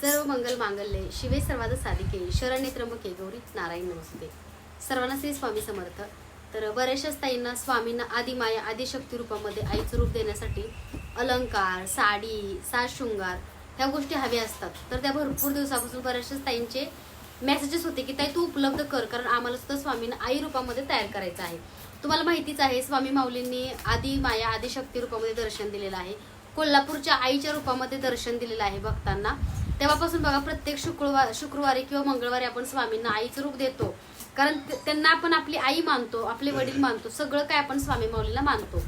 सर्व मंगल मांगल्ये शिवे सर्वाद साधिके शरण्य त्र्यंबके गौरी नारायण नमस्ते. सर्वांना श्री स्वामी समर्थ. तर बऱ्याचशाच ताईंना स्वामींना आदिमाया आदिशक्ती रूपामध्ये आईचं रूप देण्यासाठी अलंकार साडी साज शृंगार ह्या गोष्टी हव्या असतात. तर त्या भरपूर दिवसापासून बऱ्याचशाच ताईंचे मेसेजेस होते की ताई तू उपलब्ध कर कारण आम्हाला सुद्धा स्वामींना आई रूपामध्ये तयार करायचं आहे. तुम्हाला माहितीच आहे स्वामी माऊलींनी आदि माया आदिशक्ती रूपामध्ये दर्शन दिलेलं आहे. कोल्हापूरच्या आईच्या रूपामध्ये दर्शन दिलेलं आहे भक्तांना तेव्हापासून बघा प्रत्येक शुक्रवार शुक्रवारी किंवा मंगळवारी आपण स्वामींना आईचं रूप देतो. कारण त्यांना आपण आपली आई मानतो आपले वडील मानतो सगळं काय आपण स्वामी माऊलीला मानतो.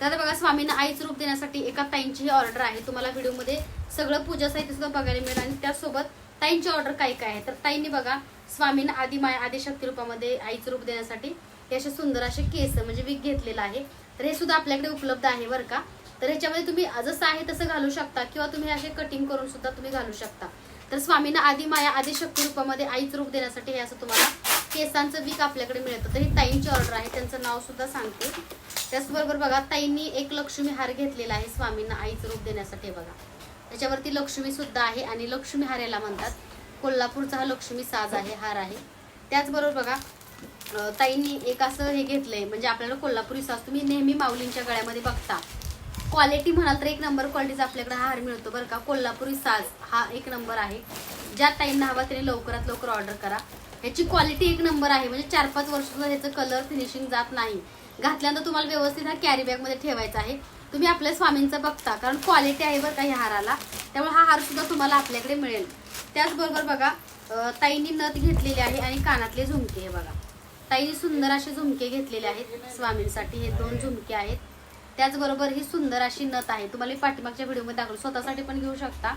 तर बघा स्वामींना आईचं रूप देण्यासाठी एका ताईंची ही ऑर्डर आहे. तुम्हाला व्हिडिओमध्ये सगळं पूजा साहित्य सुद्धा बघायला मिळेल आणि त्यासोबत ताईंची ऑर्डर काय काय आहे? तर ताईंनी बघा स्वामींना आदी माया आदिशक्ती रूपामध्ये आईचं रूप देण्यासाठी हे असे सुंदर असे केस म्हणजे विक घेतलेलं आहे. तर हे सुद्धा आपल्याकडे उपलब्ध आहे बरं का. तर ह्याच्यामध्ये तुम्ही जसं आहे तसं घालू शकता किंवा तुम्ही असे कटिंग करून सुद्धा तुम्ही घालू शकता. तर स्वामींना आधी माया आदिशक्ती रूपामध्ये आईच रूप देण्यासाठी हे असं तुम्हाला केसांचं वीक आपल्याकडे मिळतं. तर ही ताईंची ऑर्डर आहे. त्यांचं नाव सुद्धा सांगते. त्याचबरोबर बघा ताईंनी एक लक्ष्मी हार घेतलेला आहे स्वामींना आईच रूप देण्यासाठी बघा. त्याच्यावरती लक्ष्मी सुद्धा आहे आणि लक्ष्मी हार याला म्हणतात. कोल्हापूरचा हा लक्ष्मी साज आहे हार आहे. त्याचबरोबर बघा ताईंनी एक असं हे घेतलंय. म्हणजे आपल्याला कोल्हापुरी साज तुम्ही नेहमी माऊलींच्या गळ्यामध्ये बघता. क्वालिटी म्हणाल तर एक नंबर क्वालिटीचा आपल्याकडे हा हार मिळतो बरं का. कोल्हापुरी साज हा एक नंबर आहे. ज्या टाईमला हवा त्याने लवकरात लवकर ऑर्डर करा. ह्याची क्वालिटी एक नंबर आहे. म्हणजे चार पाच वर्ष ह्याचं कलर फिनिशिंग जात नाही. घातल्यानंतर तुम्हाला व्यवस्थित हा कॅरी बॅगमध्ये ठेवायचा आहे. तुम्ही आपल्या स्वामींचा बघता. कारण क्वालिटी आहे बरं का ह्या हाराला. त्यामुळे हा हार सुद्धा तुम्हाला आपल्याकडे मिळेल. त्याचबरोबर बघा ताईंनी नथ घेतलेली आहे आणि कानातले झुमके हे बघा. ताईंनी सुंदर असे झुमके घेतलेले आहेत स्वामींसाठी. हे दोन झुमके आहेत. त्याचबरोबर ही सुंदर अशी नथ आहे. तुम्हाला पाठीमागच्या व्हिडिओमध्ये दाखवलं. स्वतःसाठी पण घेऊ शकता.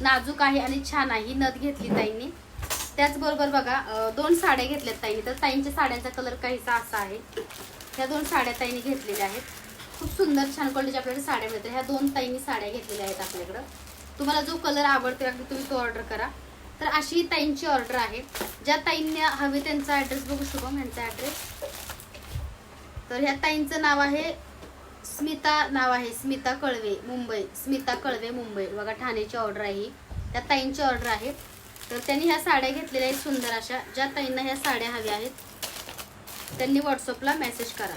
नाजूक आहे आणि छान आहे. ही नथ घेतली ताईंनी. त्याचबरोबर बघा दोन साड्या घेतल्यात ताईंनी. तर ताईंच्या साड्यांचा कलर काहीसा असा आहे. ह्या दोन साड्या ताईंनी घेतलेल्या आहेत. खूप सुंदर छान क्वालिटीच्या आपल्याकडे साड्या मिळतात. ह्या दोन ताईंनी साड्या घेतलेल्या आहेत आपल्याकडं. तुम्हाला जो कलर आवडतो अगदी तुम्ही तो ऑर्डर करा. तर अशी ताईंची ऑर्डर आहे. ज्या ताईंनी हवे त्यांचा ॲड्रेस बघू शुभम यांचा ॲड्रेस तर ह्या ताईंचं नाव आहे स्मिता नाव आहे स्मिता कळवे मुंबई. स्मिता कळवे मुंबई. बघा ठाण्याची ऑर्डर आहे त्या ताईंची ऑर्डर आहे. तर त्यांनी ह्या साड्या घेतलेल्या आहेत सुंदर अशा. ज्या ताईंना ह्या साड्या हव्या आहेत त्यांनी व्हॉट्सअपला मेसेज करा.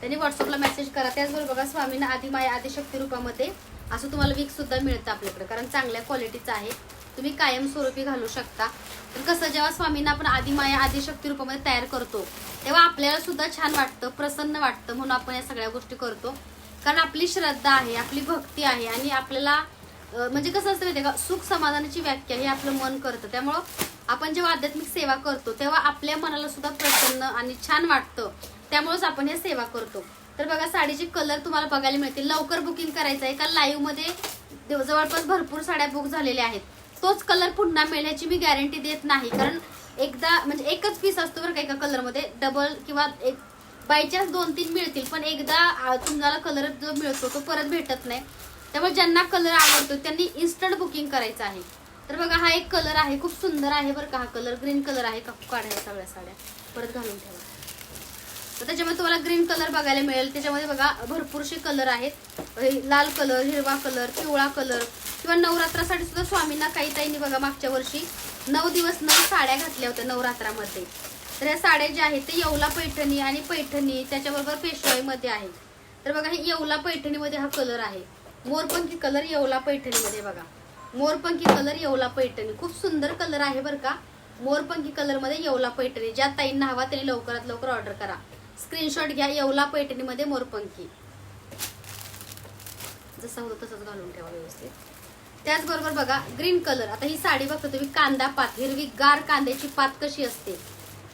त्यांनी व्हॉट्सअपला मेसेज करा. त्याचबरोबर बघा स्वामींना आदिमाया आदिशक्ती रूपामध्ये असं तुम्हाला वीक सुद्धा मिळतं आपल्याकडे कारण चांगल्या क्वालिटीचं आहे. तुम्ही कायमस्वरूपी घालू शकता. तर कसं जेव्हा स्वामींना आपण आदिमाया आदिशक्ती रूपामध्ये तयार करतो तेव्हा आपल्याला सुद्धा छान वाटतं प्रसन्न वाटतं म्हणून आपण या सगळ्या गोष्टी करतो. कारण आपली श्रद्धा आहे आपली भक्ती आहे आणि आपल्याला म्हणजे कसं असतं माहिती का? सुख समाधानाची व्याख्या हे आपलं मन करतं. त्यामुळं आपण जेव्हा आध्यात्मिक सेवा करतो तेव्हा आपल्या मनाला सुद्धा प्रसन्न आणि छान वाटतं. त्यामुळेच आपण हे सेवा करतो. तर बघा साडीचे कलर तुम्हाला बघायला मिळतील. लवकर बुकिंग करायचं आहे. का लाईव्हमध्ये जवळपास भरपूर साड्या बुक झालेल्या आहेत. तोच कलर पुन्हा मिळण्याची मी गॅरंटी देत नाही. कारण एकदा म्हणजे एकच पीस असतो बरं का एका कलरमध्ये डबल किंवा एक बाय चान्स दोन तीन मिळतील पण एकदा तुम्हाला कलर जो मिळतो तो परत भेटत नाही. त्यामुळे ज्यांना कलर आवडतो त्यांनी इन्स्टंट बुकिंग करायचं आहे. तर बघा हा एक कलर आहे खूप सुंदर आहे बरं का हा कलर ग्रीन कलर आहे का? काढायला सगळ्या साड्या. परत घालून ठेवा. तर त्याच्यामध्ये तुम्हाला ग्रीन कलर बघायला मिळेल. त्याच्यामध्ये बघा भरपूरसे कलर आहेत. हे लाल कलर हिरवा कलर पिवळा कलर किंवा नवरात्रासाठी सुद्धा स्वामींना काही ताईंनी बघा मागच्या वर्षी नऊ दिवस नऊ साड्या घातल्या होत्या नवरात्रामध्ये. तर या साड्या ज्या आहेत ते येवला पैठणी आणि पैठणी त्याच्याबरोबर पेशवाईमध्ये आहे तर बघा हे येवला पैठणीमध्ये हा कलर आहे. मोरपंखी कलर येवला पैठणीमध्ये बघा. मोरपंखी कलर येवला पैठणी. खूप सुंदर कलर आहे बरं का. मोरपंखी कलरमध्ये येवला पैठणी. ज्या ताईंना हवा त्यांनी लवकरात लवकर ऑर्डर करा. स्क्रीनशॉट घ्या येवला पैठणीमध्ये मोरपंखी. जसं होतं तसंच घालून ठेवा व्यवस्थित. त्याचबरोबर बघा ग्रीन कलर आता ही साडी बघता तुम्ही कांदा पात हिरवी गार कांद्याची पात कशी असते?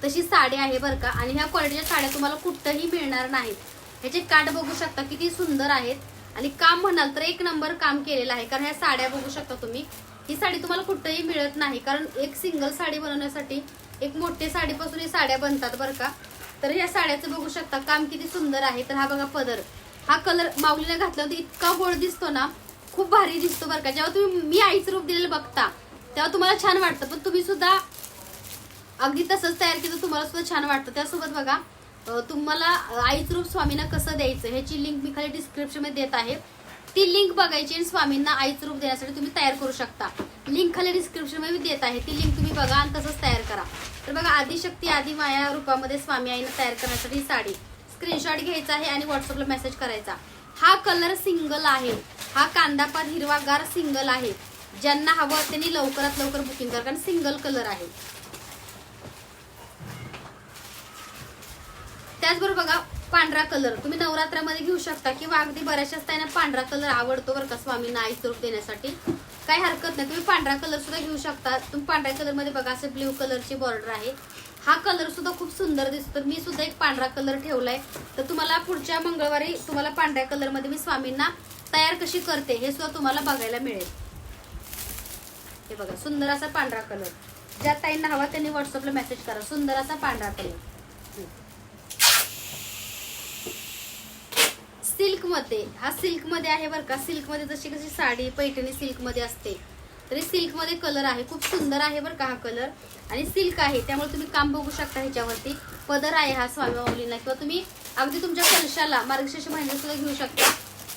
तशी साडी आहे बरं का. आणि ह्या क्वालिटीच्या साड्या तुम्हाला कुठंही मिळणार नाहीत. ह्याचे काठ बघू शकता किती सुंदर आहेत. आणि काम म्हणाल तर एक नंबर काम केलेलं आहे. कारण ह्या साड्या बघू शकता तुम्ही. ही साडी तुम्हाला कुठंही मिळत नाही. कारण एक सिंगल साडी बनवण्यासाठी एक मोठे साडीपासून ही साड्या बनतात बरं का. तर ह्या साड्याचं बघू शकता काम किती सुंदर आहे. तर हा बघा पदर. हा कलर माऊलीने तर इतका गोड दिसतो ना. खूप भारी दिसतो बरं का. जेव्हा तुम्ही मी आईचं रूप दिलेलं बघता तेव्हा तुम्हाला छान वाटतं. पण तुम्ही सुद्धा अगदी तसंच तयार केलं तुम्हाला सुद्धा छान वाटतं. त्यासोबत बघा तुम्हाला आईचं रूप स्वामींना कसं द्यायचं ह्याची लिंक मी खाली डिस्क्रिप्शनमध्ये देत आहे. ती लिंक बघायची आणि स्वामींना आईचं रूप देण्यासाठी तुम्ही तयार करू शकता. लिंक खाली डिस्क्रिप्शनमध्ये मी देत आहे. ती लिंक तुम्ही बघा आणि तसंच तयार करा. तर बघा आदिशक्ती आधी माया रूपामध्ये स्वामी आईनं तयार करण्यासाठी साडी. स्क्रीनशॉट घ्यायचा आहे आणि व्हॉट्सअपला मेसेज करायचा. हा कलर सिंगल आहे. हा कांदापात हिरवागार सिंगल आहे. ज्यांना हवं त्यांनी लवकरात लवकर बुकिंग करा कारण सिंगल कलर आहे. त्याचबरोबर बघा पांढरा कलर. तुम्ही नवरात्रामध्ये घेऊ शकता किंवा अगदी बऱ्याचशा त्यांना पांढरा कलर आवडतो बरं का स्वामींना आई स्वरूप देण्यासाठी. काही हरकत नाही. तुम्ही पांढरा कलर सुद्धा घेऊ शकता. तुम्ही पांढऱ्या कलरमध्ये बघा असे ब्ल्यू कलरची बॉर्डर आहे. हा कलर सुद्धा खूप सुंदर दिसतो. तर मी सुद्धा एक पांढरा कलर ठेवलाय. तर तुम्हाला पुढच्या मंगळवारी तुम्हाला पांढऱ्या कलरमध्ये मी स्वामींना तयार कशी करते हे सुद्धा तुम्हाला बघायला मिळेल. हे बघा सुंदर असा पांढरा कलर ज्या ताईंना हवा त्यांनी व्हॉट्सअपला मेसेज करा. सुंदर असा पांढरा कलर सिल्कमध्ये हा सिल्कमध्ये आहे बरं का. सिल्कमध्ये जशी कशी साडी पैठणी सिल्कमध्ये असते तरी सिल्कमध्ये कलर आहे. खूप सुंदर आहे बरं का हा कलर. आणि सिल्क आहे. त्यामुळे तुम्ही काम बघू शकता ह्याच्यावरती. पदर आहे हा स्वामी माऊलींना किंवा तुम्ही अगदी तुमच्या कलशाला मार्गशीर्ष महिन्यात सुद्धा घेऊ शकता.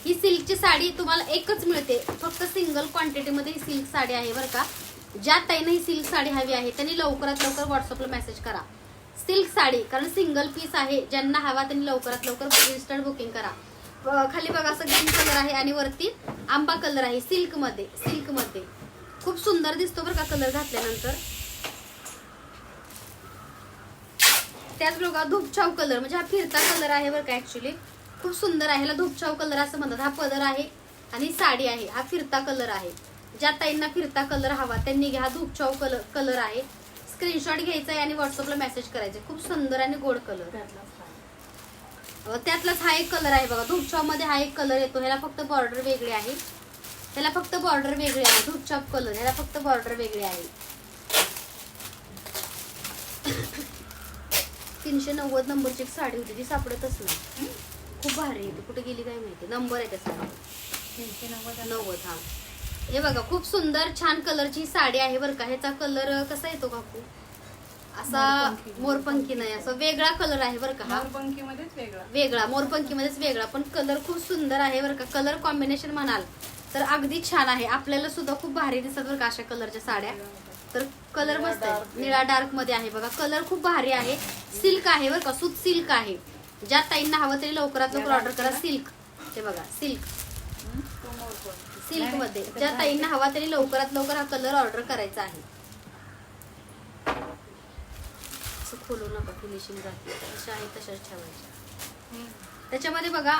ही सिल्कची साडी तुम्हाला एकच मिळते. फक्त सिंगल क्वांटिटीमध्ये ही सिल्क साडी आहे बरं का. ज्या ताईनं ही सिल्क साडी हवी आहे त्यांनी लवकरात लवकर व्हॉट्सअपला मेसेज करा. सिल्क साडी कारण सिंगल पीस आहे. ज्यांना हवा त्यांनी लवकरात लवकर इन्स्टंट बुकिंग करा. खाली बघा असं ग्रीन कलर आहे आणि वरती आंबा कलर आहे सिल्कमध्ये सिल्कमध्ये. खूप सुंदर दिसतो बरं का कलर घातल्यानंतर. त्याच बघा धूपछाव कलर. म्हणजे हा फिरता कलर आहे बरं का ऍक्च्युली खूप सुंदर आहे. ह्याला धूपछाव कलर असं म्हणतात. हा पदर आहे आणि साडी आहे. हा फिरता कलर आहे. ज्या ताईंना फिरता कलर हवा त्यांनी घ्या. धूपछाव कलर कलर आहे. स्क्रीनशॉट घ्यायचा आहे आणि व्हॉट्सअपला मेसेज करायचे खूप सुंदर आणि गोड कलर. त्यातलाच हा. एक कलर आहे बघा. धूपछावमध्ये हा एक कलर येतो. ह्याला फक्त बॉर्डर वेगळी आहे. ह्याला फक्त बॉर्डर वेगळी आहे धूपछाप कलर ह्याला फक्त बॉर्डर वेगळी आहे तीनशे नव्वद नंबरची एक साडी होती ती सापडतच नाही. खूप भारी आहे ती. कुठे गेली काय माहिती? नंबर आहे त्या साडी नव्वद हा. हे बघा खूप सुंदर छान कलरची साडी आहे बरं का. ह्याचा कलर कसा येतो काकू? असा मोरपंखी. मोरपंखी नाही असा वेगळा कलर आहे बरं का हा. मध्येच वेगळा. वेगळा मोरपंखीमध्येच वेगळा. पण कलर खूप सुंदर आहे बरं का. कलर कॉम्बिनेशन म्हणाल तर अगदी छान आहे. आपल्याला सुद्धा खूप भारी दिसत बरं का अशा कलरच्या साड्या. तर कलर मस्त आहे. निळा डार्कमध्ये आहे बघा. कलर खूप भारी आहे. सिल्क आहे बरं का. सूत सिल्क आहे. ज्या ताईंना हवं तरी लवकरात लवकर ऑर्डर करा सिल्क हे बघा सिल्क सिल्कमध्ये. ज्या ताईंना हवा तरी लवकरात लवकर हा कलर ऑर्डर करायचा आहे. खोलू नका फिनिशिंग जाते तशा आहे तशाच ठेवायच्या. त्याच्यामध्ये बघा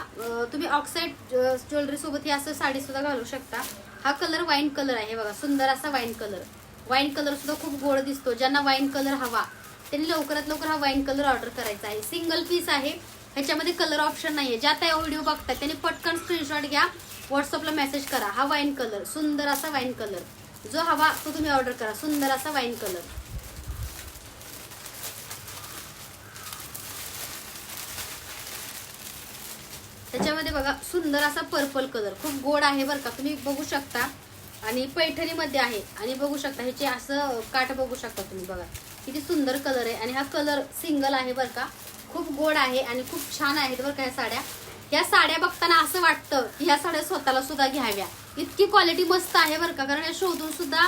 तुम्ही ऑक्साईड ज्वेलरी सोबत ही असं साडी सुद्धा घालू शकता. हा कलर वाईन कलर आहे बघा सुंदर असा वाईन कलर वाईन कलर सुद्धा खूप गोड दिसतो ज्यांना वाईन कलर हवा त्यांनी लवकरात लवकर हा वाईन कलर ऑर्डर करायचा आहे. सिंगल पीस आहे ह्याच्यामध्ये कलर ऑप्शन नाही आहे ज्या त्या व्हिडिओ बघतात त्यांनी पटकन स्क्रीनशॉट घ्या व्हॉट्सअपला मेसेज करा. हा वाईन कलर सुंदर असा वाईन कलर जो हवा तो तुम्ही ऑर्डर करा. सुंदर असा वाईन कलर त्याच्यामध्ये बघा सुंदर असा पर्पल कलर खूप गोड आहे बरं का. तुम्ही बघू शकता. आणि पैठणीमध्ये आहे. आणि बघू शकता ह्याचे असं काठ बघू शकता तुम्ही बघा. किती सुंदर कलर आहे. आणि हा कलर सिंगल आहे बरं का. खूप गोड आहे आणि खूप छान आहेत बरं का ह्या साड्या. या साड्या बघताना असं वाटतं की ह्या साड्या स्वतःला सुद्धा घ्याव्या. इतकी क्वालिटी मस्त आहे बरं का. कारण या शोधून सुद्धा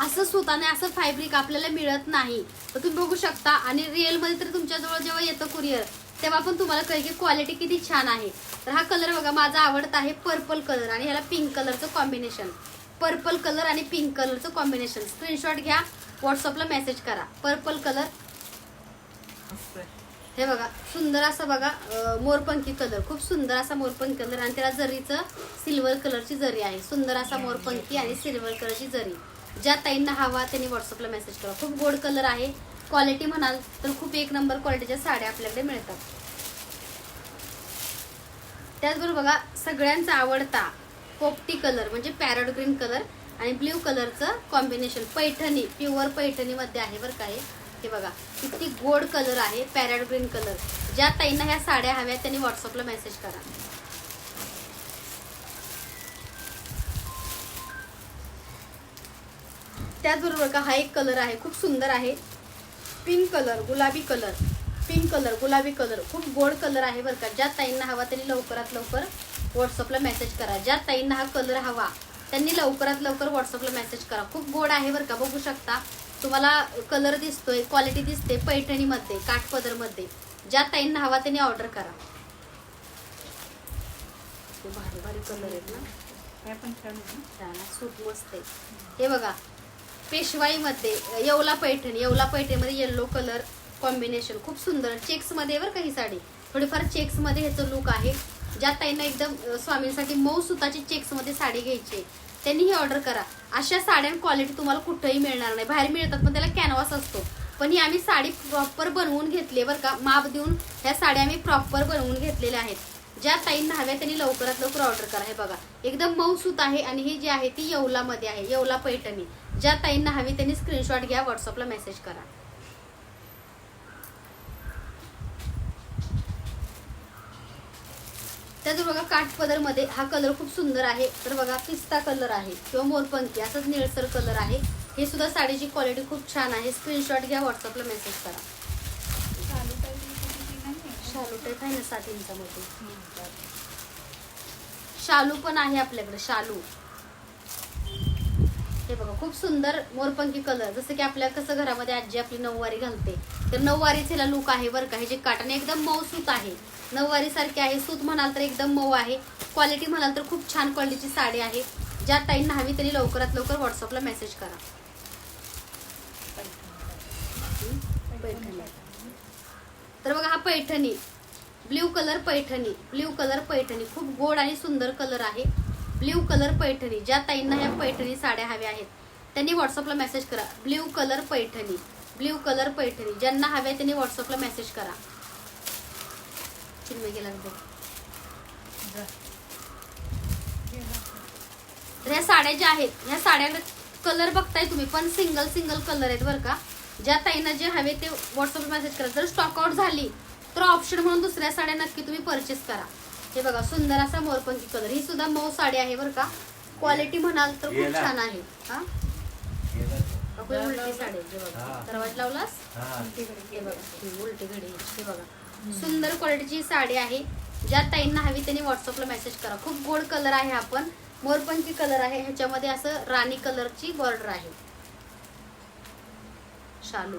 असं स्वतःने असं फायब्रिक आपल्याला मिळत नाही. तर तुम्ही बघू शकता. आणि रिअलमध्ये तर तुमच्याजवळ जेव्हा येतं कुरिअर तेव्हा पण तुम्हाला कळेल की क्वालिटी किती छान आहे. तर हा कलर बघा माझा आवडता आहे पर्पल कलर आणि ह्याला पिंक कलरचं कॉम्बिनेशन पर्पल कलर आणि पिंक कलरचं कॉम्बिनेशन स्क्रीनशॉट घ्या व्हॉट्सअपला मेसेज करा. पर्पल कलर हे बघा सुंदर असं बघा मोरपंखी कलर खूप सुंदर असा मोरपंखी कलर आणि त्याला जरीचं सिल्वर कलरची जरी आहे. सुंदर असा मोरपंखी आणि सिल्वर कलरची जरी. ज्या ताईंना हवा त्यांनी व्हॉट्सअपला मेसेज करा. खूप गोड कलर आहे. क्वालिटी म्हणाल तर खूप एक नंबर क्वालिटीच्या साड्या आपल्याकडे मिळतात. त्याचबरोबर बघा सगळ्यांचा आवडता पोपटी कलर म्हणजे पॅरट ग्रीन कलर आणि ब्ल्यू कलरचं कॉम्बिनेशन पैठणी प्युअर पैठणीमध्ये आहे बरं का हे. हे बघा किती गोड कलर आहे पॅरट ग्रीन कलर ज्या ताईंना ह्या साड्या हव्या त्यांनी व्हॉट्सअपला मेसेज करा. त्याचबरोबर का हा एक कलर आहे खूप सुंदर आहे. पिंक कलर गुलाबी कलर. पिंक कलर गुलाबी कलर. खूप गोड कलर आहे बरं का. ज्या ताईंना हवा त्यांनी लवकरात लवकर व्हॉट्सअपला मेसेज करा. ज्या ताईंना हा कलर हवा त्यांनी लवकरात लवकर व्हॉट्सअपला मेसेज करा. खूप गोड आहे बरं का. बघू शकता तुम्हाला कलर दिसतोय क्वालिटी दिसते पैठणीमध्ये काठपदरमध्ये. ज्या ताईंना हवा त्यांनी ऑर्डर करा. भारी भारी कलर आहेत ना. सूट मस्त आहे. हे बघा पेशवाईमध्ये येवला पैठण येवला पैठणमध्ये येल्लो कलर कॉम्बिनेशन खूप सुंदर. चेक्समध्ये बरं का ही साडी. थोडीफार चेक्समध्ये ह्याचं लुक आहे. ज्या ताईंना एकदम स्वामींसाठी मऊ सुताची चेक्समध्ये साडी घ्यायची आहे, त्यांनी ही ऑर्डर करा. अशा साड्या क्वालिटी तुम्हाला कुठेही मिळणार नाही. बाहेर मिळतात पण त्याला कॅनव्हास असतो. पण ही आम्ही साडी प्रॉपर बनवून घेतली आहे बरं का. माप देऊन ह्या साड्या आम्ही प्रॉपर बनवून घेतलेल्या आहेत. ज्या ताईंना हव्या त्यांनी लवकरात लवकर ऑर्डर करा. हे बघा एकदम मऊ सूत आहे आणि ही जी आहे ती येवलामध्ये आहे येवला पैठणी. ज्या ताईंना हवी त्यांनी स्क्रीनशॉट घ्या व्हॉट्सअपला मेसेज करा. त्याच बघा काठपदरमध्ये हा कलर खूप सुंदर आहे. तर बघा पिस्ता कलर आहे किंवा मोरपंखी असंच निळसर कलर आहे. हे सुद्धा साडीची क्वालिटी खूप छान आहे. स्क्रीनशॉट घ्या व्हॉट्सअपला मेसेज करा चालू पाहिजे कधी नाही आहे. शालू टाईप आहे ना सात इंचामध्ये. शालू पण आहे आपल्याकडे शालू. हे बघा खूप सुंदर मोरपंखी कलर जसं की आपल्या कसं घरामध्ये आजी आपली नऊवारी घालते. तर नऊवारीच ह्याला लुक आहे बरं का. हे जे काटाने एकदम मऊ सूत आहे. नऊवारी सारखे आहे. सूत म्हणाल तर एकदम मऊ आहे. क्वालिटी म्हणाल तर खूप छान क्वालिटीची साडी आहे. ज्या ताईंना हवी त्यांनी लवकरात लवकर व्हॉट्सअपला मेसेज करा. तर बघा हा Paithani. Blue colour Paithani. Blue colour Paithani. खूप गोड आणि सुंदर कलर आहे. Blue colour Paithani. ज्या ताईंना ह्या पैठणी साड्या हव्या आहेत त्यांनी व्हॉट्सअपला मेसेज करा. Blue colour Paithani. Blue colour Paithani. ज्यांना हव्या त्यांनी व्हॉट्सअपला मेसेज करा. चिन्मय गेला तर ह्या साड्या ज्या आहेत ह्या साड्या कलर बघताय तुम्ही पण सिंगल सिंगल कलर आहेत बरं का. ज्या ताईंना जे हवे ते व्हॉट्सअप मेसेज करा. जर स्टॉक आउट झाली तर ऑप्शन म्हणून दुसऱ्या साड्या नक्की तुम्ही परचेस करा. हे बघा सुंदर असा मोरपंखी कलर ही सुद्धा मऊ साडी आहे बरं का. क्वालिटी म्हणाल तर खूप. छान आहे. हा? अगं, उलटी साडी आहे, बघा. दरवाज लावलास? हा. हे बघा. ही उलटी घडी. आहे. हे बघा. सुंदर क्वालिटीची साडी आहे. ज्या ताईंना हवी त्यांनी व्हॉट्सअपला मेसेज करा. खूप गोड कलर आहे हा पण. मोरपंखी कलर आहे. ह्याच्यामध्ये असं राणी कलरची बॉर्डर आहे. शालू.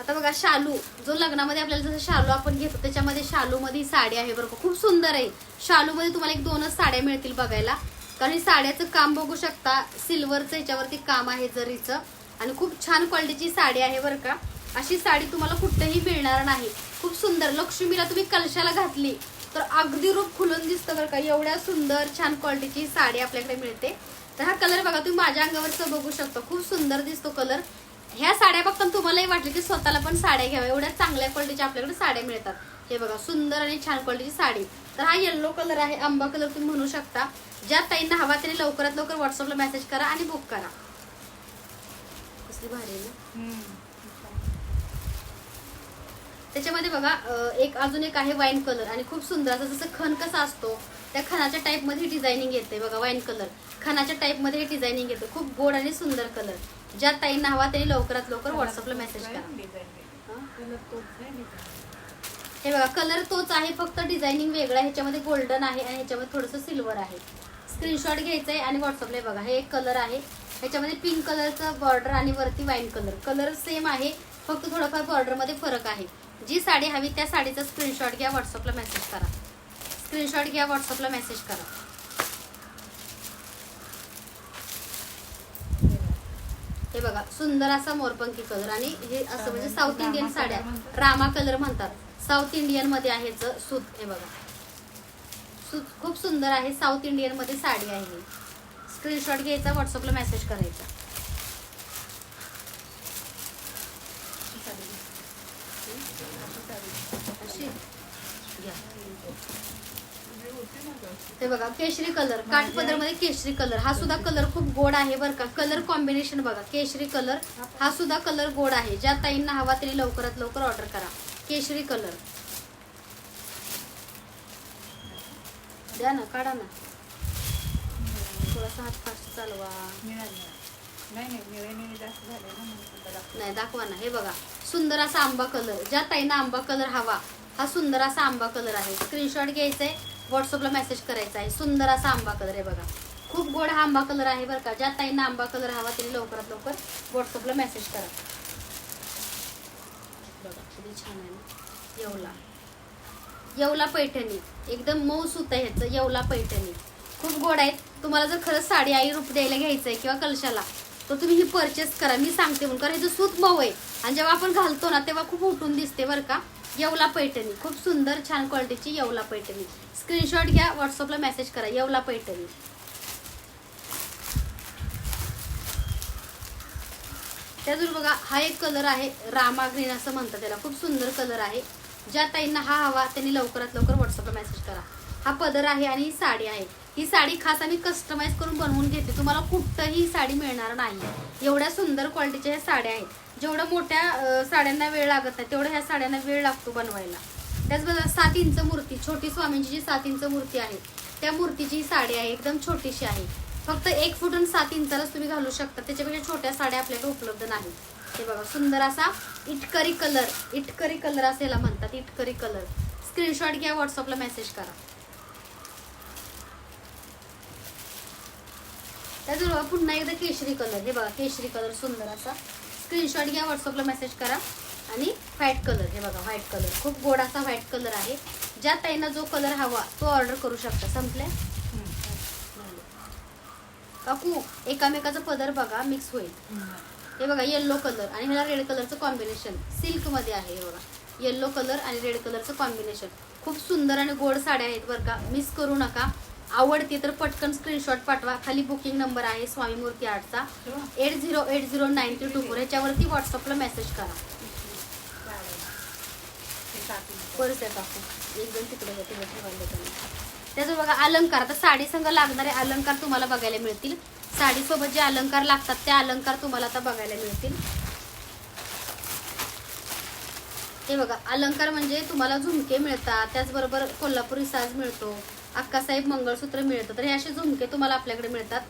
आता बघा शालू. जो लग्नामध्ये आपल्याला जसं शालू आपण घेतो त्याच्यामध्ये शालूमध्ये साडी आहे बरं खूप सुंदर आहे. शालूमध्ये तुम्हाला एक दोनच साड्या मिळतील बघायला. कारण साड्याचं काम बघू शकता सिल्वरचं ह्याच्यावरती काम आहे जरीचं. आणि खूप छान क्वालिटीची साडी आहे बरं का. अशी साडी तुम्हाला कुठेही मिळणार नाही. खूप सुंदर. लक्ष्मीला तुम्ही कलशाला घातली तर अगदी रूप खुलून दिसतं बरं का. एवढ्या सुंदर छान क्वालिटीची साडी आपल्याकडे मिळते. तर हा कलर बघा तुम्ही माझ्या अंगावरचं बघू शकता. खूप सुंदर दिसतो कलर ह्या साड्या बघताना तुम्हालाही वाटलं की स्वतःला पण साड्या घ्याव्या. एवढ्या चांगल्या क्वालिटीच्या आपल्याकडे साड्या मिळतात. हे बघा सुंदर आणि छान क्वालिटीची साडी. तर हा येल्लो कलर आहे आंबा कलर तुम्ही म्हणू शकता. ज्या ताईंना हवा त्याने लवकरात लवकर व्हॉट्सअपला मेसेज करा आणि बुक करा. कसली भारी ना? त्याच्यामध्ये बघा एक अजून एक आहे वाईन कलर आणि खूप सुंदर असं जसं खण कसा असतो त्या खणाच्या टाईपमध्ये डिझायनिंग येते बघा वाईन कलर खणाच्या टाईपमध्ये डिझायनिंग येते खूप गोड आणि सुंदर कलर ज्या ताईंना हवा त्यांनी लवकरात लवकर व्हॉट्सअपला मेसेज करा. हा? बघा कलर तोच आहे फक्त डिझायनिंग वेगळं आहे ह्याच्यामध्ये गोल्डन आहे आणि ह्याच्यामध्ये थोडंसं सिल्वर आहे. स्क्रीनशॉट घ्यायचं आहे आणि व्हॉट्सअपला बघा हे एक कलर आहे. ह्याच्यामध्ये पिंक कलरचं बॉर्डर आणि वरती वाईन कलर कलर सेम आहे फक्त थोडंफार बॉर्डरमध्ये फरक आहे. जी साडी हवी त्या साडीचा स्क्रीनशॉट घ्या व्हॉट्सअपला मेसेज करा. स्क्रीनशॉट घ्या व्हॉट्सअपला मेसेज करा. हे बघा सुंदर असा मोरपंखी कलर आणि हे असं म्हणजे साऊथ इंडियन साड्या. रामा कलर म्हणतात. साऊथ इंडियनमध्ये आहे सूत हे बघा. सूत खूप सुंदर आहे साऊथ इंडियनमध्ये साडी आहे ही. स्क्रीनशॉट घ्यायचा व्हॉट्सअपला मेसेज करायचा अशी साडी घे. अशी घ्या. अशी. ते बघा केशरी कलर काठपदरमध्ये केशरी कलर हा सुद्धा कलर खूप गोड आहे बरं का. कलर कॉम्बिनेशन बघा. केशरी कलर हा सुद्धा कलर गोड आहे. ज्या ताईंना हवा तरी लवकरात लवकर ऑर्डर करा. केशरी कलर द्या ना काढा ना. थोडासा हात फास्ट चालवा. नाही दाखवा ना. हे बघा. सुंदर असा आंबा कलर ज्या ताईंना आंबा कलर हवा हा सुंदर असा आंबा कलर आहे. स्क्रीनशॉट घ्यायचा आहे व्हॉट्सअपला मेसेज करायचा आहे. सुंदर असा आंबा कलर आहे बघा. खूप गोड हा आंबा कलर आहे बरं का. ज्या ताईंना आंबा कलर हवा त्यांनी लवकरात लवकर व्हॉट्सअपला मेसेज करा. बघा किती छान आहे ना. येवला. येवला पैठणी. एकदम मऊ सुत आहे ह्याचं येवला पैठणी. खूप गोड आहेत तुम्हाला जर खरंच साडी आई रूप द्यायला घ्यायचं आहे किंवा कलशाला तर तुम्ही ही परचेस करा. मी सांगते म्हणून. कारण ह्याचं सूत मऊ आहे आणि जेव्हा आपण घालतो ना तेव्हा खूप उठून दिसते बरं का. येवला पैठणी. खूप सुंदर छान क्वालिटीची येवला पैठणी. स्क्रीनशॉट घ्या व्हॉट्सअपला मेसेज करा. येवला पैठणी. त्याजून बघा हा एक कलर आहे रामा ग्रीन असं म्हणतात त्याला. खूप सुंदर कलर आहे. ज्या ताईंना हा हवा त्यांनी लवकरात लवकर व्हॉट्सअपला मेसेज करा. हा पदर आहे आणि ही साडी आहे. ही साडी खास आम्ही कस्टमाइज करून बनवून घेते. तुम्हाला कुठंही ही साडी मिळणार नाही एवढ्या सुंदर क्वालिटीच्या ह्या साड्या आहेत. जेवढ्या मोठ्या साड्यांना वेळ लागत नाही तेवढ्या ह्या साड्यांना वेळ लागतो बनवायला. त्याचबरोबर सात इंच मूर्ती छोटी स्वामींची जी सात इंच मूर्ती आहे त्या मूर्तीची ही साडी आहे एकदम छोटीशी आहे. फक्त एक फूट आणि सात इंचालाच तुम्ही घालू शकता. त्याच्यापेक्षा छोट्या साड्या आपल्याकडे उपलब्ध नाहीत. हे बघा सुंदर असा इटकरी कलर इटकरी कलर असं याला म्हणतात इटकरी कलर स्क्रीनशॉट घ्या व्हॉट्सअपला मेसेज करा. त्याचबरोबर पुन्हा एकदा केशरी कलर हे बघा केशरी कलर सुंदर असा. स्क्रीनशॉट घ्या व्हॉट्सअपला मेसेज करा. आणि व्हाईट कलर हे बघा व्हाईट कलर खूप गोड असा व्हाईट कलर आहे. ज्या ताईंना जो कलर हवा तो ऑर्डर करू शकता. संपल्या? काकू एकामेकाचा पदर बघा मिक्स होईल. हे बघा येल्लो कलर आणि ह्याला रेड कलरचं कॉम्बिनेशन सिल्कमध्ये आहे हे बघा. येल्लो कलर आणि रेड कलरचं कॉम्बिनेशन खूप सुंदर आणि गोड साड्या आहेत बरं का. मिस करू नका. आवडते तर पटकन स्क्रीनशॉट पाठवा. खाली बुकिंग नंबर आहे Swami Murti आर्टचा eight zero eight zero nine three two four ह्याच्यावरती व्हॉट्सअपला मेसेज करा. परत आहे काकू एकदम तिकडे तिकडे त्याचं बघा अलंकार. आता साडीसंग लागणारे अलंकार तुम्हाला बघायला मिळतील. साडीसोबत जे अलंकार लागतात ते अलंकार तुम्हाला आता बघायला मिळतील. हे बघा अलंकार म्हणजे तुम्हाला झुमके मिळतात त्याचबरोबर कोल्हापुरी साज मिळतो. अक्कासाहेब मंगळसूत्र मिळतं. तर हे असे झुमके तुम्हाला आपल्याकडे मिळतात.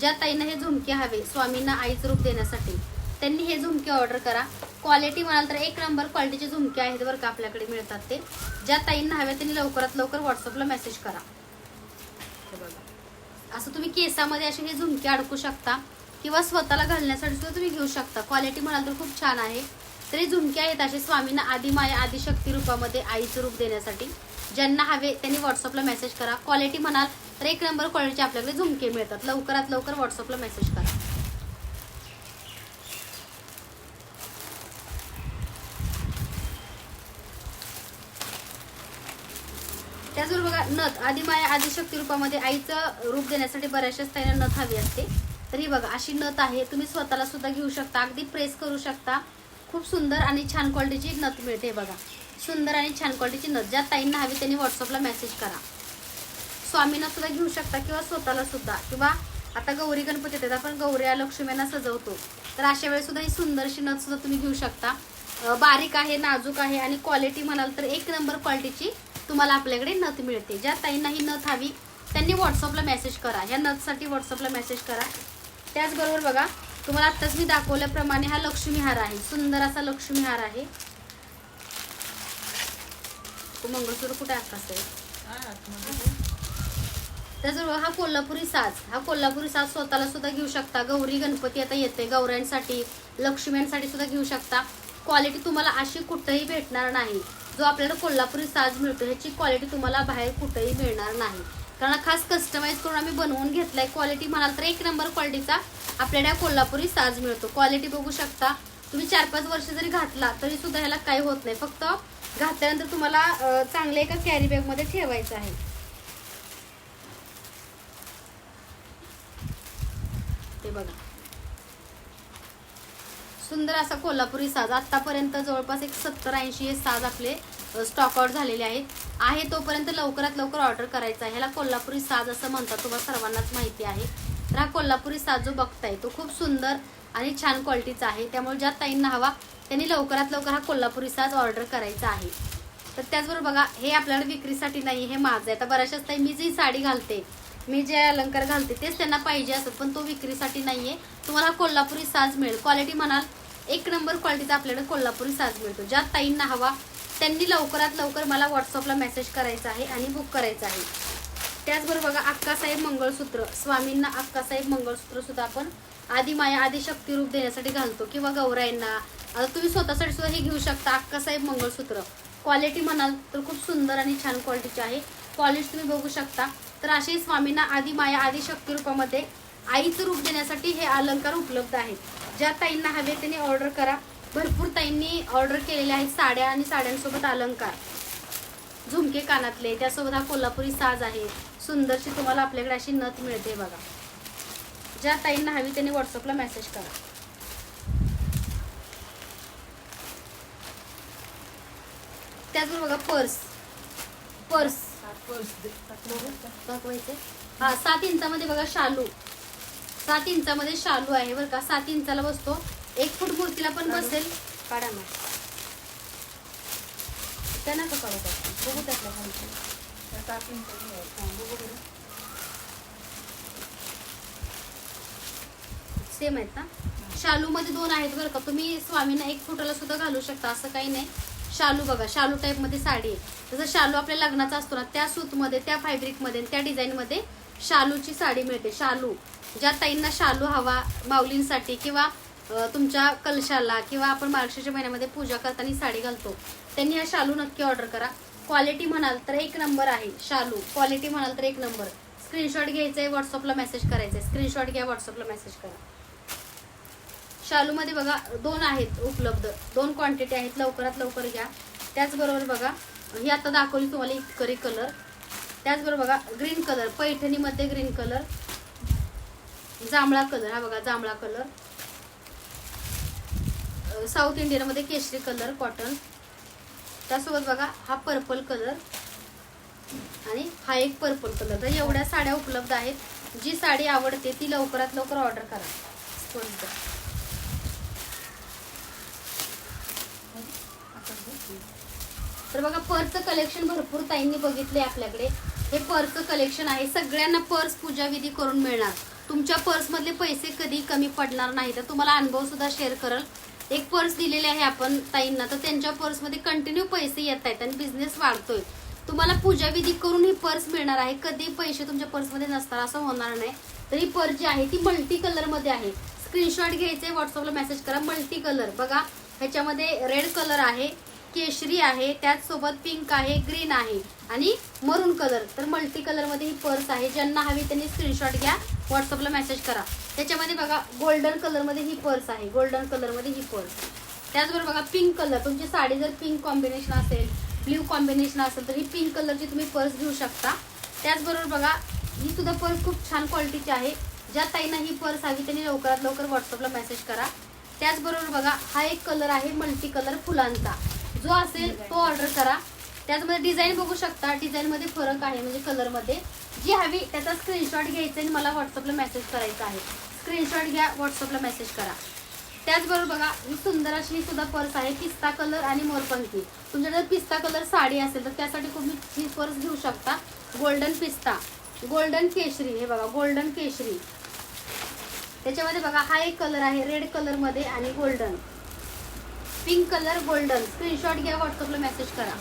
ज्या ताईंना हे झुमके हवे स्वामींना आईचं रूप देण्यासाठी त्यांनी हे झुमके ऑर्डर करा. क्वालिटी म्हणाल तर एक नंबर क्वालिटीचे झुमके आहेत बरं का आपल्याकडे मिळतात ते. ज्या ताईंना हवे त्यांनी लवकरात लवकर व्हॉट्सअपला मेसेज करा. असं तुम्ही केसामध्ये असे हे झुमके अडकू शकता किंवा स्वतःला घालण्यासाठी सुद्धा तुम्ही घेऊ शकता. क्वालिटी म्हणाल तर खूप छान आहे. तरी झुमके आहेत असे स्वामींना आदिमाया आदिशक्ती रूपामध्ये आईचं रूप देण्यासाठी. ज्यांना हवे त्यांनी व्हॉट्सअपला मेसेज करा. क्वालिटी म्हणाल तर एक नंबर क्वालिटीचे आपल्याकडे झुमके मिळतात. लवकरात लवकर व्हॉट्सअपला मेसेज करा. त्याचबरोबर बघा नथ. आदिमाया आदिशक्ती रूपामध्ये आईचं रूप देण्यासाठी बऱ्याचशाच ताईंना नथ हवी असते. तर ही बघा अशी नथ आहे. तुम्ही स्वतःला सुद्धा घेऊ शकता. अगदी प्रेस करू शकता. खूप सुंदर आणि छान क्वालिटीची नथ मिळते बघा. सुंदर आणि छान क्वालिटीची नथ ज्या ताईंना हवी त्यांनी व्हॉट्सअपला मेसेज करा. स्वामींना सुद्धा घेऊ शकता किंवा स्वतःला सुद्धा. किंवा आता गौरी गणपती येतात आपण गौऱ्या लक्ष्मींना सजवतो. तर अशा वेळेस सुद्धा ही सुंदरशी नथ सुद्धा तुम्ही घेऊ शकता. बारीक आहे नाजूक आहे आणि क्वालिटी म्हणाल तर एक नंबर क्वालिटीची तुम्हाला आपल्याकडे नथ मिळते. ज्या ताईंना ही नथ हवी त्यांनी व्हॉट्सअपला मेसेज करा. ह्या नथसाठी व्हॉट्सअपला मेसेज करा. त्याचबरोबर बघा तुम्हाला आत्ताच मी दाखवल्याप्रमाणे हा लक्ष्मीहार आहे. सुंदर असा लक्ष्मीहार आहे. तो मंगळसूत्र कुठे आहे त्याचबरोबर हा कोल्हापुरी साज. हा कोल्हापुरी साज स्वतःला सुद्धा घेऊ शकता. गौरी गणपती आता येते गौऱ्यांसाठी लक्ष्म्यांसाठी सुद्धा घेऊ शकता. क्वालिटी तुम्हाला अशी कुठंही भेटणार नाही. जो आपल्याला कोल्हापुरी साज मिळतो ह्याची क्वालिटी तुम्हाला बाहेर कुठेही मिळणार नाही. कारण खास कस्टमाइज करून आम्ही बनवून घेतलाय. क्वालिटी म्हणाल तर एक नंबर क्वालिटीचा आपल्याला कोल्हापुरी साज मिळतो. क्वालिटी बघू शकता. तुम्ही चार पाच वर्ष जरी घातला तरी सुद्धा ह्याला काही होत नाही. फक्त घातल्यानंतर तुम्हाला चांगले चांगल्या एका कॅरी बॅगमध्ये ठेवायचं आहे. ते बघा. सुंदर असा कोल्हापुरी साज. आतापर्यंत जवळपास एक सत्तर ऐंशी हे साज आपले स्टॉकआउट झालेले आहेत. आहे तोपर्यंत लवकरात लवकर ऑर्डर करायचा आहे. ह्याला कोल्हापुरी साज असं म्हणतात. तुम्हाला सर्वांनाच माहिती आहे. तर हा कोल्हापुरी साज जो बघताय तो खूप सुंदर आणि छान क्वालिटीचा आहे. त्यामुळे ज्या ताईंना हवा त्यांनी लवकरात लवकर हा कोल्हापुरी साज ऑर्डर करायचा आहे. तर त्याचबरोबर बघा हे आपल्याला विक्रीसाठी नाही हे माझं आहे. तर बऱ्याचशाच ताई मी जी साडी घालते मी जे अलंकार घालते तेच त्यांना पाहिजे असत पण तो विक्रीसाठी नाही आहे तुम्हाला कोल्हापुरी साज मिळेल. क्वालिटी म्हणाल एक नंबर क्वालिटीचा आपल्याला कोल्हापुरी साज मिळतो. ज्या ताईंना हवा त्यांनी लवकरात लवकर मला व्हॉट्सअपला मेसेज करायचा आहे आणि बुक करायचं आहे. त्याचबरोबर बघा अक्कासाहेब मंगळसूत्र स्वामींना अक्कासाहेब मंगळसूत्रसुद्धा आपण आदी माया आदी शक्ती रूप देण्यासाठी घालतो. किंवा गौराईंना आता तुम्ही स्वतःसाठी सुद्धा हे घेऊ शकता. अक्कासाहेब मंगळसूत्र. क्वालिटी म्हणाल तर खूप सुंदर आणि छान क्वालिटीची आहे. क्वालिटी तुम्ही बघू शकता. तर असे स्वामींना आदि माया आदी शक्ती रूपामध्ये आईचं रूप देण्यासाठी हे अलंकार उपलब्ध आहेत. ज्या ताईंना हवे त्यांनी ऑर्डर करा. भरपूर ताईंनी ऑर्डर केलेले आहेत साड्या आणि साड्यांसोबत अलंकार. झुमके कानातले त्यासोबत हा कोल्हापुरी साज आहे. सुंदरशी तुम्हाला आपल्याकडे अशी नथ मिळते बघा. ज्या ताईंना हवी त्यांनी व्हॉट्सअपला मेसेज करा. त्याचबरोबर बघा पर्स. पर्स. दाखवायचे हा सात इंचामध्ये बघा शालू. सात इंचामध्ये शालू आहे बरं का. सात इंचाला बसतो. एक फूट मूर्तीला पण? बसेल. काढा ना त्या नका काढू बघू त्यातला. हा, बघू बरं. सेम आहेत ना? शालू मध्ये दोन आहेत बरं का. तुम्ही स्वामींना एक फुटाला सुद्धा घालू शकता असं काही नाही. शालू बघा शालू टाईपमध्ये साडी आहे. जसं शालू आपल्या लग्नाचा असतो ना त्या सूतमध्ये त्या फॅब्रिकमध्ये त्या डिझाईनमध्ये शालूची साडी मिळते. शालू ज्या ताईंना शालू हवा माऊलींसाठी किंवा तुमच्या कलशाला किंवा आपण मार्गशीर्ष महिन्यामध्ये पूजा करताना साडी घालतो त्यांनी हा शालू नक्की ऑर्डर करा. क्वालिटी म्हणाल तर एक नंबर आहे शालू. क्वालिटी म्हणाल तर एक नंबर स्क्रीनशॉट घ्यायचा आहे व्हॉट्सअपला मेसेज करायचा आहे स्क्रीनशॉट घ्या व्हॉट्सअपला मेसेज करा. शालूमध्ये बघा दोन आहेत उपलब्ध. दोन क्वांटिटी आहेत लवकरात लवकर घ्या. त्याचबरोबर बघा ही आता दाखवली तुम्हाला इतकरी कलर त्याचबरोबर बघा ग्रीन कलर पैठणीमध्ये ग्रीन कलर जांभळा कलर हा बघा जांभळा कलर साऊथ इंडियनमध्ये केशरी कलर कॉटन त्यासोबत बघा हा पर्पल कलर आणि हा एक पर्पल कलर तर एवढ्या साड्या उपलब्ध आहेत. जी साडी आवडते ती लवकरात लवकर ऑर्डर करा स्पोर्ट्स द्या. तर बघा पर्सचं कलेक्शन भरपूर ताईंनी बघितले आपल्याकडे. हे पर्सचं कलेक्शन आहे. सगळ्यांना पर्स पूजाविधी करून मिळणार. तुमच्या पर्समधले पैसे कधी कमी पडणार नाही तर तुम्हाला अनुभवसुद्धा शेअर करल. एक पर्स दिलेले आहे आपण ताईंना तर त्यांच्या पर्समध्ये कंटिन्यू पैसे येत आहेत आणि बिझनेस वाढतोय. तुम्हाला पूजाविधी करून ही पर्स मिळणार आहे. कधी पैसे तुमच्या पर्समध्ये नसणार असं होणार नाही. तर ही पर्स जी आहे ती मल्टी कलरमध्ये आहे. स्क्रीनशॉट घ्यायचे व्हॉट्सअपला मेसेज करा मल्टी कलर बघा ह्याच्यामध्ये रेड कलर आहे. केशरी आहे त्याचसोबत पिंक आहे ग्रीन आहे आणि मरून कलर तर मल्टी कलरमध्ये ही पर्स आहे. ज्यांना हवी त्यांनी स्क्रीनशॉट घ्या व्हॉट्सअपला मेसेज करा. त्याच्यामध्ये बघा गोल्डन कलरमध्ये ही पर्स आहे. गोल्डन कलरमध्ये ही पर्स त्याचबरोबर बघा पिंक कलर तुमची साडी जर पिंक कॉम्बिनेशन असेल ब्ल्यू कॉम्बिनेशन असेल तर ही पिंक कलरची तुम्ही पर्स घेऊ शकता. त्याचबरोबर बघा ही सुद्धा पर्स खूप छान क्वालिटीची आहे. ज्या ताईंना ही पर्स हवी त्यांनी लवकरात लवकर व्हॉट्सअपला मेसेज करा. त्याचबरोबर बघा हा एक कलर आहे मल्टी कलर फुलांचा. जो असेल तो ऑर्डर करा. त्याचमध्ये डिझाईन बघू शकता. डिझाईनमध्ये फरक आहे म्हणजे कलरमध्ये जी हवी त्याचा स्क्रीनशॉट घ्यायचा आणि मला व्हॉट्सअपला मेसेज करायचा आहे. स्क्रीनशॉट घ्या व्हॉट्सअपला मेसेज करा. त्याचबरोबर बघा ही सुंदर अशी ही सुद्धा पर्स आहे पिस्ता कलर आणि मोरपंखी. तुमच्याकडे पिस्ता कलर साडी असेल तर त्यासाठी तुम्ही ही पर्स घेऊ शकता. गोल्डन पिस्ता गोल्डन केशरी हे बघा गोल्डन केशरी. त्याच्यामध्ये बघा हा एक कलर आहे रेड कलरमध्ये आणि golden pink colour golden. Screenshot घ्या व्हॉट्सअपला मेसेज करा.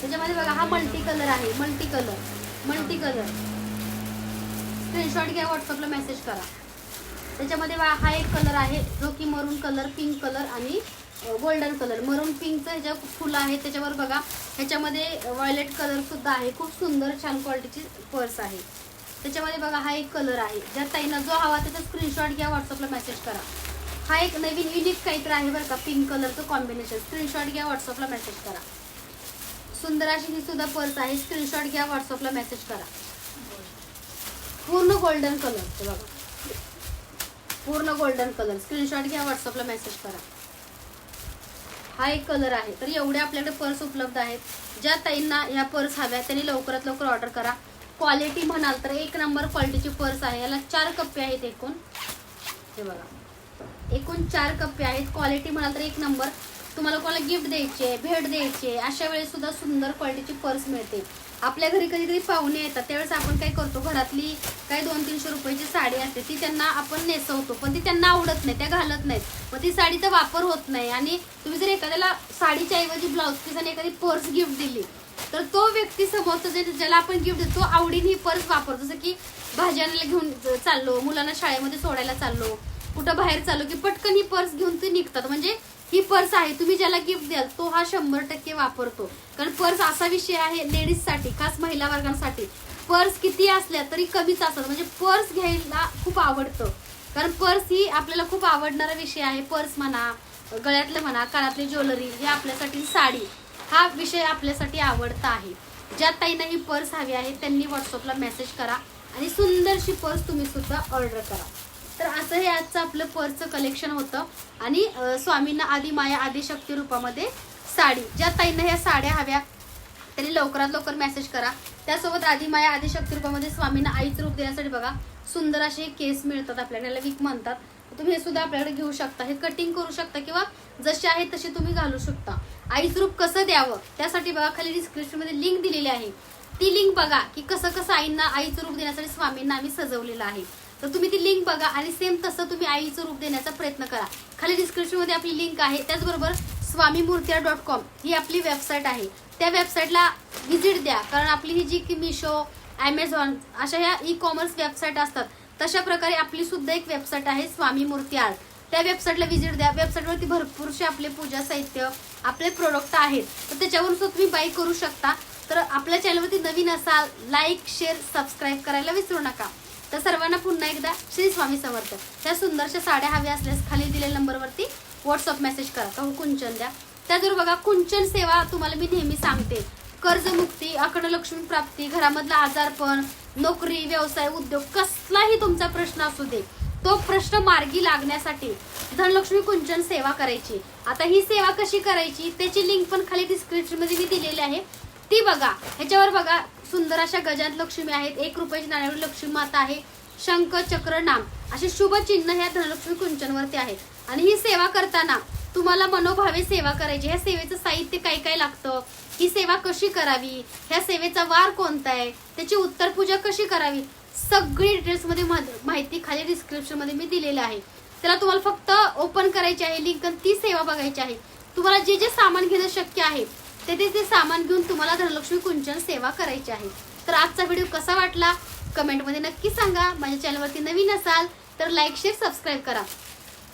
त्याच्यामध्ये बघा हा मल्टी कलर आहे. Multi colour multi colour screenshot घ्या व्हॉट्सअपला मेसेज करा. त्याच्यामध्ये बघा हा एक कलर आहे जो की मरून कलर पिंक कलर आणि गोल्डन कलर. मरून पिंकचं ह्याच्या फुलं आहेत. त्याच्यावर बघा ह्याच्यामध्ये व्हायलेट कलरसुद्धा आहे. खूप सुंदर छान क्वालिटीची पर्स आहे. त्याच्यामध्ये बघा हा एक कलर आहे. ज्या ताईंना जो हवा त्याचा स्क्रीनशॉट घ्या व्हॉट्सअपला मेसेज करा. हा एक नवीन युनिक काहीतरी आहे बरं का पिंक कलरचं कॉम्बिनेशन स्क्रीनशॉट घ्या व्हॉट्सअपला मेसेज करा. सुंदर अशी ही सुद्धा पर्स आहे स्क्रीनशॉट घ्या व्हॉट्सअपला मेसेज करा. पूर्ण गोल्डन कलर बघा. पूर्ण गोल्डन कलर स्क्रीनशॉट घ्या व्हॉट्सअपला मेसेज करा. हा एक कलर आहे. तर एवढे आपल्याकडे पर्स उपलब्ध आहेत. ज्या ताईंना ह्या पर्स हव्या त्यांनी लवकरात लवकर ऑर्डर करा. क्वालिटी म्हणाल तर एक नंबर क्वालिटीची पर्स आहे. याला चार कप्पे आहेत एकूण. हे बघा. एकूण चार कप्पे आहेत. क्वालिटी म्हणाल तर एक नंबर तुम्हाला कोणाला गिफ्ट द्यायचे भेट द्यायची आहे, अशा वेळेस सुद्धा सुंदर क्वालिटीची पर्स मिळते. आपल्या घरी कधी कधी पाहुणे येतात. त्यावेळेस आपण काय करतो घरातली काय दोन तीनशे रुपयाची साडी असते ती त्यांना आपण नेसवतो. पण ती त्यांना आवडत नाही त्या घालत नाहीत. मग ती साडीचा वापर होत नाही. आणि तुम्ही जर एखाद्याला साडीच्या ऐवजी ब्लाऊज पीस आणि एखादी पर्स गिफ्ट दिली तर तो व्यक्ती समोरचा जे ज्याला आपण गिफ्ट देतो आवडीने ही पर्स वापरतो. जसं की भाज्यांना घेऊन चाललो मुलांना शाळेमध्ये सोडायला चाललो कुठं बाहेर चालू की पटकन ही पर्स घेऊन ते निघतात. म्हणजे ही पर्स आहे तुम्ही ज्याला गिफ्ट द्याल तो हा शंभर टक्के वापरतो. कारण पर्स असा विषय आहे लेडीजसाठी खास महिला वर्गांसाठी. पर्स किती असल्या तरी कमीच असतात. म्हणजे पर्स घ्यायला खूप आवडतं. कारण पर्स ही आपल्याला खूप आवडणारा विषय आहे. पर्स म्हणा गळ्यातलं म्हणा कानातली ज्वेलरी हे आपल्यासाठी साडी हा विषय आपल्यासाठी आवडता आहे. ज्या ताईंना ही पर्स हवी आहे त्यांनी व्हॉट्सअपला मेसेज करा आणि सुंदरशी पर्स तुम्ही सुद्धा ऑर्डर करा. तर असं हे आजचं आपलं पर्सचं कलेक्शन होतं. आणि स्वामींना आदी माया आदी शक्ती रूपामध्ये साडी. ज्या ताईंना ह्या साड्या हव्या त्यांनी लवकरात लवकर मेसेज करा. त्यासोबत आधी माया आधी शक्ती रूपामध्ये स्वामींना आईचं रूप देण्यासाठी बघा सुंदर असे केस मिळतात आपल्याला याला विक म्हणतात. तुम्ही हे सुद्धा आपल्याकडे घेऊ शकता. हे कटिंग करू शकता किंवा जसे आहे तसे तुम्ही घालू शकता. आईचं रूप कसं द्यावं? त्यासाठी बघा खाली डिस्क्रिप्शनमध्ये लिंक दिलेली आहे. ती लिंक बघा की कसं कसं आईंना आईचं रूप देण्यासाठी स्वामींना आम्ही सजवलेलं आहे. तर तुम्ही ती लिंक बघा आणि सेम तसं तुम्ही आईचं रूप देण्याचा प्रयत्न करा. खाली डिस्क्रिप्शनमध्ये आपली लिंक आहे. त्याचबरोबर स्वामी मूर्त्या डॉट कॉम ही आपली वेबसाईट आहे. त्या वेबसाईटला व्हिजिट द्या. कारण आपली ही जी की मिशो ॲमेझॉन अशा ह्या ई कॉमर्स वेबसाईट असतात. तशा प्रकारे आपली सुद्धा एक वेबसाईट आहे स्वामी मूर्ती आर्ट त्या वेबसाईटला व्हिजिट द्या वेबसाईटवरती भरपूरसे आपले पूजा साहित्य आपले प्रोडक्ट आहेत. तर त्याच्यावरून सुद्धा तुम्ही बाय करू शकता. तर आपल्या चॅनलवरती नवीन असाल लाईक शेअर सबस्क्राईब करायला विसरू नका. तर सर्वांना पुन्हा एकदा श्री स्वामी समर्थ. त्या सुंदरशा साड्या हव्या असल्यास खाली दिलेल्या नंबरवरती व्हॉट्सअप मेसेज करा. का हो कुंचन द्या. त्याचबरोबर बघा कुंचन सेवा तुम्हाला मी नेहमी सांगते. कर्जमुक्ती अखंड लक्ष्मी प्राप्ती घरामधला आजारपण नोकरी व्यवसाय उद्योग कसलाही तुमचा प्रश्न असू दे तो प्रश्न मार्गी लागण्यासाठी धनलक्ष्मी कुंचन सेवा करायची. आता ही सेवा कशी करायची त्याची लिंक पण खाली डिस्क्रिप्शनमध्ये मी दिलेली आहे. ती बघा ह्याच्यावर बघा सुंदर अशा गजात लक्ष्मी आहेत. एक रुपयाची नाण्यावर लक्ष्मी माता आहे. शंख चक्र नाम असे शुभ चिन्ह ह्या धनलक्ष्मी कुंचनवरती आहेत. आणि ही सेवा करताना तुम्हाला मनोभावे सेवा करायची. ह्या सेवेचं साहित्य काय काय लागतं? ही सेवा कशी करावी? ह्या सेवेचा वार कोणता आहे? त्याची उत्तर पूजा कशी करावी? सगळी डिटेल्समध्ये माहिती खाली डिस्क्रिप्शनमध्ये मी दिलेली आहे. त्याला तुम्हाला फक्त ओपन करायची आहे लिंक ती सेवा बघायची आहे. तुम्हाला जे जे सामान घेणं शक्य आहे ते ते ते सामान घेऊन तुम्हाला धनलक्ष्मी कुंचन सेवा करायची आहे. तर आजचा व्हिडिओ कसा वाटला? कमेंटमध्ये नक्की सांगा. माझ्या चॅनलवरती नवीन असाल तर लाईक शेअर सबस्क्राईब करा.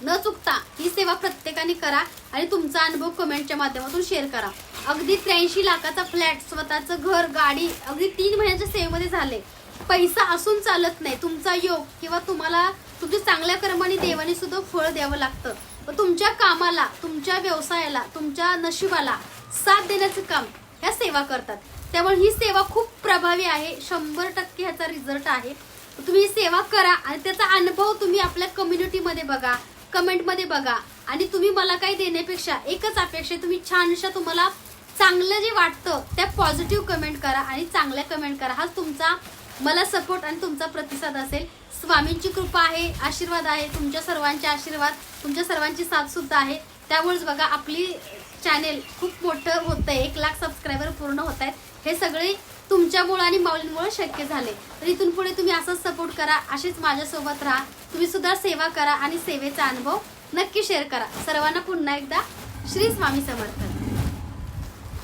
न चुकता ही सेवा प्रत्येकाने करा आणि तुमचा अनुभव कमेंटच्या माध्यमातून शेअर करा. अगदी त्र्याऐंशी लाखाचा फ्लॅट स्वतःचं घर गाडी अगदी तीन महिन्याच्या सेवेमध्ये झाले. पैसा असून चालत नाही. तुमचा योग किंवा तुम्हाला तुमच्या चांगल्या कर्माने देवाने सुद्धा फळ द्यावं लागतं. पण तुमच्या कामाला तुमच्या व्यवसायाला तुमच्या नशिबाला साथ देण्याचं काम ह्या सेवा करतात. त्यामुळे ही सेवा खूप प्रभावी आहे. शंभर टक्के ह्याचा रिझल्ट आहे. तुम्ही ही सेवा करा आणि त्याचा अनुभव तुम्ही आपल्या कम्युनिटीमध्ये बघा कमेंटमध्ये बघा. आणि तुम्ही मला काही देण्यापेक्षा एकच अपेक्षा तुम्ही छानशा तुम्हाला चांगलं जे वाटतं त्या पॉझिटिव्ह कमेंट करा आणि चांगल्या कमेंट करा. हाच तुमचा मला सपोर्ट आणि तुमचा प्रतिसाद असेल. स्वामींची कृपा आहे आशीर्वाद आहे तुमच्या सर्वांचे आशीर्वाद तुमच्या सर्वांची साथ सुद्धा आहे. त्यामुळेच बघा आपली चॅनेल खूप मोठं होतं आहे एक लाख सबस्क्रायबर पूर्ण होत आहेत हे सगळे तुमच्यामुळं आणि माऊलींमुळे शक्य झाले. तर इथून पुढे तुम्ही असंच सपोर्ट करा अशीच माझ्यासोबत राहा. तुम्ही सुद्धा सेवा करा आणि सेवेचा अनुभव नक्की शेअर करा. सर्वांना पुन्हा एकदा श्री स्वामी समर्थ.